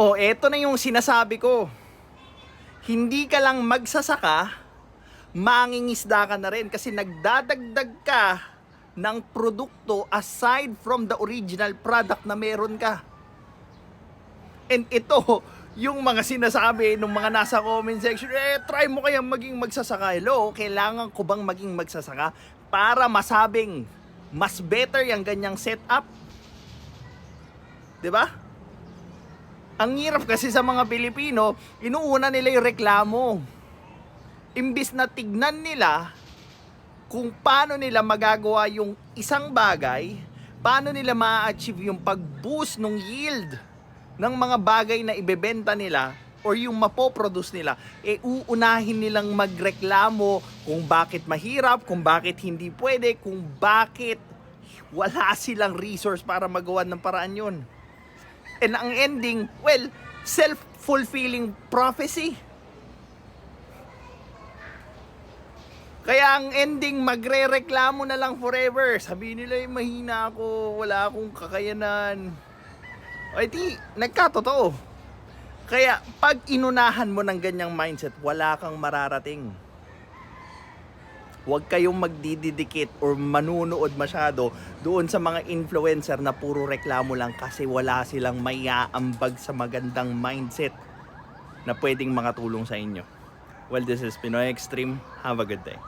O, eto na yung sinasabi ko. Hindi ka lang magsasaka, mangingisda ka na rin kasi nagdadagdag ka ng produkto aside from the original product na meron ka. And ito, yung mga sinasabi ng mga nasa comment section, eh, try mo kayang maging magsasaka. Hello, kailangan ko bang maging magsasaka para masabing mas better yung ganyang setup? 'Di ba? Ang hirap kasi sa mga Pilipino, inuuna nila yung reklamo. Imbis na tignan nila kung paano nila magagawa yung isang bagay, paano nila ma-achieve yung pag-boost ng yield ng mga bagay na ibebenta nila or yung mapoproduce nila, eh uunahin nilang magreklamo kung bakit mahirap, kung bakit hindi pwede, kung bakit wala silang resource para magawa ng paraan yun. And ang ending, well, self-fulfilling prophecy. Kaya ang ending, magre-reklamo na lang forever. Sabi nila, eh, mahina ako, wala akong kakayanan. Ay di, nagkatotoo. Kaya pag inunahan mo ng ganyang mindset, wala kang mararating. Huwag kayong magdididikit or manunood masyado doon sa mga influencer na puro reklamo lang kasi wala silang maiaambag sa magandang mindset na pwedeng makatulong sa inyo. Well, this is Pinoy Extreme. Have a good day.